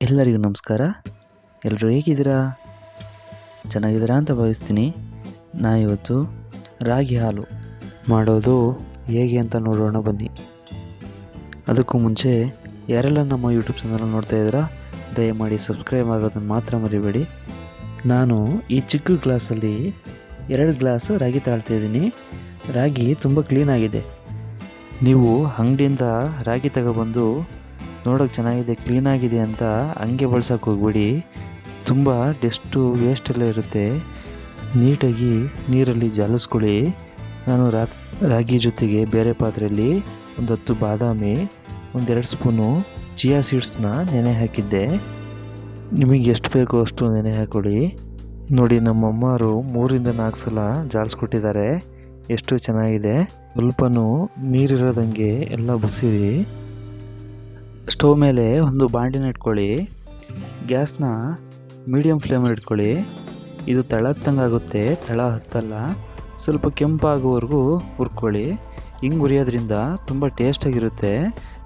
ಎಲ್ಲರಿಗೂ ನಮಸ್ಕಾರ. ಎಲ್ಲರೂ ಹೇಗಿದ್ದೀರಾ? ಚೆನ್ನಾಗಿದ್ದೀರಾ ಅಂತ ಭಾವಿಸ್ತೀನಿ. ನಾ ಇವತ್ತು ರಾಗಿ ಹಾಲು ಮಾಡೋದು ಹೇಗೆ ಅಂತ ನೋಡೋಣ ಬನ್ನಿ. ಅದಕ್ಕೂ ಮುಂಚೆ ಯಾರೆಲ್ಲ ನಮ್ಮ ಯೂಟ್ಯೂಬ್ ಚಾನಲ್ ನೋಡ್ತಾ ಇದ್ದೀರಾ, ದಯಮಾಡಿ ಸಬ್ಸ್ಕ್ರೈಬ್ ಆಗೋದನ್ನು ಮಾತ್ರ ಮರಿಬೇಡಿ. ನಾನು ಈ ಚಿಕ್ಕ ಗ್ಲಾಸಲ್ಲಿ ಎರಡು ಗ್ಲಾಸ್ ರಾಗಿ ತಾಳ್ತಾಯಿದ್ದೀನಿ ರಾಗಿ ತುಂಬ ಕ್ಲೀನಾಗಿದೆ ನೀವು ಅಂಗಡಿಯಿಂದ ರಾಗಿ ತಗೊಬಂದು ನೋಡೋಕೆ ಚೆನ್ನಾಗಿದೆ ಕ್ಲೀನಾಗಿದೆ ಅಂತ ಹಂಗೆ ಬಳಸೋಕೆ ಹೋಗ್ಬಿಡಿ. ತುಂಬ ಡೆಸ್ಟು ವೇಸ್ಟ್ ಎಲ್ಲ ಇರುತ್ತೆ. ನೀಟಾಗಿ ನೀರಲ್ಲಿ ಜಾಲಿಸ್ಕೊಳ್ಳಿ. ನಾನು ರಾತ್, ರಾಗಿ ಜೊತೆಗೆ ಬೇರೆ ಪಾತ್ರೆಯಲ್ಲಿ ಒಂದು ಹತ್ತು ಬಾದಾಮಿ, ಒಂದೆರಡು ಸ್ಪೂನು ಚಿಯಾ ಸೀಡ್ಸ್ನ ನೆನೆ ಹಾಕಿದ್ದೆ. ನಿಮಗೆ ಎಷ್ಟು ಬೇಕೋ ಅಷ್ಟು ನೆನೆ ಹಾಕೊಳ್ಳಿ. ನೋಡಿ, ನಮ್ಮಮ್ಮರು ಮೂರಿಂದ ನಾಲ್ಕು ಸಲ ಜಾಲಿಸ್ಕೊಟ್ಟಿದ್ದಾರೆ. ಎಷ್ಟು ಚೆನ್ನಾಗಿದೆ. ಸ್ವಲ್ಪನೂ ನೀರಿರೋದಂಗೆ ಎಲ್ಲ ಬಸಿರಿ. ಸ್ಟವ್ ಮೇಲೆ ಒಂದು ಬಾಂಡಿನ ಇಟ್ಕೊಳ್ಳಿ. ಗ್ಯಾಸ್ನ ಮೀಡಿಯಮ್ ಫ್ಲೇಮಲ್ಲಿ ಇಟ್ಕೊಳ್ಳಿ. ಇದು ತಳ ಹತ್ತಂಗಾಗುತ್ತೆ ತಳ ಹತ್ತಲ್ಲ. ಸ್ವಲ್ಪ ಕೆಂಪಾಗುವವರೆಗೂ ಹುರ್ಕೊಳ್ಳಿ. ಹಿಂಗೆ ಹುರಿಯೋದ್ರಿಂದ ತುಂಬ ಟೇಸ್ಟಾಗಿರುತ್ತೆ.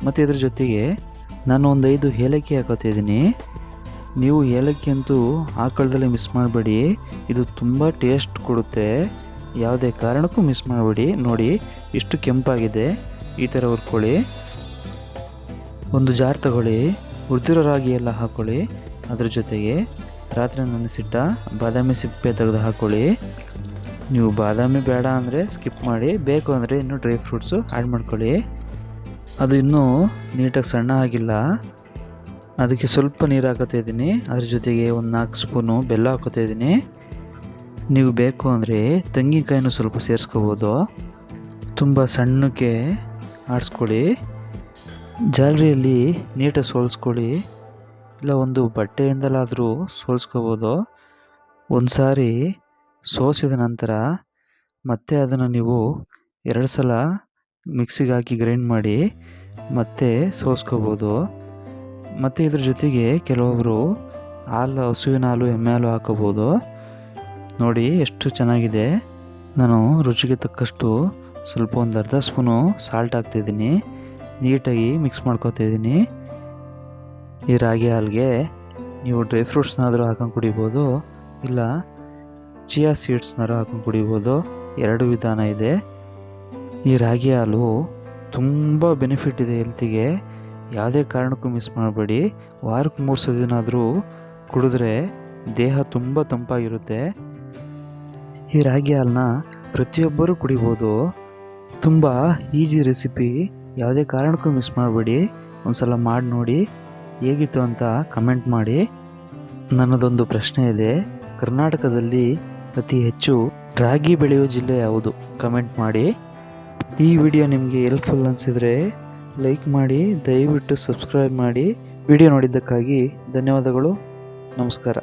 ಮತ್ತು ಇದ್ರ ಜೊತೆಗೆ ನಾನು ಒಂದು ಐದು ಏಲಕ್ಕಿ ಹಾಕೋತಿದ್ದೀನಿ ನೀವು ಏಲಕ್ಕಿ ಅಂತೂ ಹಾಕೊಳ್ದಲ್ಲೇ ಮಿಸ್ ಮಾಡಬೇಡಿ. ಇದು ತುಂಬ ಟೇಸ್ಟ್ ಕೊಡುತ್ತೆ. ಯಾವುದೇ ಕಾರಣಕ್ಕೂ ಮಿಸ್ ಮಾಡಬೇಡಿ. ನೋಡಿ, ಇಷ್ಟು ಕೆಂಪಾಗಿದೆ. ಈ ಥರ ಹುರ್ಕೊಳ್ಳಿ. ಒಂದು ಜಾರ್ ತಗೊಳ್ಳಿ ಉದ್ದಿರೋ ರಾಗಿ ಎಲ್ಲ ಹಾಕ್ಕೊಳ್ಳಿ ಅದ್ರ ಜೊತೆಗೆ ರಾತ್ರಿ ನೆನೆಸಿಟ್ಟ ಬಾದಾಮಿ ಸಿಪ್ಪೆ ತೆಗೆದು ಹಾಕ್ಕೊಳ್ಳಿ ನೀವು ಬಾದಾಮಿ ಬೇಡ ಅಂದರೆ ಸ್ಕಿಪ್ ಮಾಡಿ, ಬೇಕು ಅಂದರೆ ಇನ್ನೂ ಡ್ರೈ ಫ್ರೂಟ್ಸು ಆ್ಯಡ್ ಮಾಡ್ಕೊಳ್ಳಿ. ಅದು ಇನ್ನೂ ನೀಟಾಗಿ ಸಣ್ಣ ಆಗಿಲ್ಲ. ಅದಕ್ಕೆ ಸ್ವಲ್ಪ ನೀರು ಹಾಕೋತಾ ಇದ್ದೀನಿ. ಅದ್ರ ಜೊತೆಗೆ ಒಂದು ನಾಲ್ಕು ಸ್ಪೂನು ಬೆಲ್ಲ ಹಾಕೋತಾ ಇದ್ದೀನಿ. ನೀವು ಬೇಕು ಅಂದರೆ ತೆಂಗಿನಕಾಯಿನೂ ಸ್ವಲ್ಪ ಸೇರಿಸ್ಕೋಬೋದು. ತುಂಬ ಸಣ್ಣಕ್ಕೆ ಆಡಿಸ್ಕೊಳ್ಳಿ. ಜಾಲರಿಯಲ್ಲಿ ನೀಟಾಗಿ ಸೋಲಿಸ್ಕೊಳ್ಳಿ. ಇಲ್ಲ, ಒಂದು ಬಟ್ಟೆಯಿಂದಲಾದರೂ ಸೋಲಿಸ್ಕೋಬೋದು. ಒಂದು ಸಾರಿ ಸೋಸಿದ ನಂತರ ಮತ್ತೆ ಅದನ್ನು ನೀವು ಎರಡು ಸಲ ಮಿಕ್ಸಿಗೆ ಹಾಕಿ ಗ್ರೈಂಡ್ ಮಾಡಿ ಮತ್ತೆ ಸೋಸ್ಕೋಬೋದು. ಮತ್ತು ಇದ್ರ ಜೊತೆಗೆ ಕೆಲವೊಬ್ಬರು ಹಾಲು, ಹಸುವಿನ ಹಾಲು, ಎಮ್ಮೆ ಹಾಲು ಹಾಕೋಬೋದು. ನೋಡಿ ಎಷ್ಟು ಚೆನ್ನಾಗಿದೆ. ನಾನು ರುಚಿಗೆ ತಕ್ಕಷ್ಟು ಸ್ವಲ್ಪ ಒಂದು ಅರ್ಧ ಸ್ಪೂನು ಸಾಲ್ಟ್ ಹಾಕ್ತಿದ್ದೀನಿ. ನೀಟಾಗಿ ಮಿಕ್ಸ್ ಮಾಡ್ಕೋತಿದ್ದೀನಿ ಈ ರಾಗಿ ಹಾಲಿಗೆ ನೀವು ಡ್ರೈ ಫ್ರೂಟ್ಸ್ನಾದರೂ ಹಾಕೊಂಡು ಕುಡಿಬೋದು, ಇಲ್ಲ ಚಿಯಾ ಸೀಡ್ಸ್ನಾದ್ರೂ ಹಾಕೊಂಡು ಕುಡಿಬೋದು, ಎರಡು ವಿಧಾನ ಇದೆ. ಈ ರಾಗಿ ಹಾಲು ತುಂಬ ಬೆನಿಫಿಟ್ ಇದೆ ಹೆಲ್ತಿಗೆ ಯಾವುದೇ ಕಾರಣಕ್ಕೂ ಮಿಸ್ ಮಾಡಬೇಡಿ. ವಾರಕ್ಕೆ ಮೂರು ಸದಿನಾದರೂ ಕುಡಿದ್ರೆ ದೇಹ ತುಂಬ ತಂಪಾಗಿರುತ್ತೆ. ಈ ರಾಗಿ ಹಾಲನ್ನ ಪ್ರತಿಯೊಬ್ಬರೂ ಕುಡಿಬೋದು. ತುಂಬ ಈಜಿ ರೆಸಿಪಿ ಯಾವುದೇ ಕಾರಣಕ್ಕೂ ಮಿಸ್ ಮಾಡಬೇಡಿ. ಒಂದು ಸಲ ಮಾಡಿ ನೋಡಿ ಹೇಗಿತ್ತು ಅಂತ ಕಮೆಂಟ್ ಮಾಡಿ. ನನ್ನದೊಂದು ಪ್ರಶ್ನೆ ಇದೆ. ಕರ್ನಾಟಕದಲ್ಲಿ ಅತಿ ಹೆಚ್ಚು ರಾಗಿ ಬೆಳೆಯುವ ಜಿಲ್ಲೆ ಯಾವುದು? ಕಮೆಂಟ್ ಮಾಡಿ. ಈ ವಿಡಿಯೋ ನಿಮಗೆ ಹೆಲ್ಪ್ಫುಲ್ ಅನಿಸಿದರೆ ಲೈಕ್ ಮಾಡಿ, ದಯವಿಟ್ಟು ಸಬ್ಸ್ಕ್ರೈಬ್ ಮಾಡಿ. ವಿಡಿಯೋ ನೋಡಿದ್ದಕ್ಕಾಗಿ ಧನ್ಯವಾದಗಳು. ನಮಸ್ಕಾರ.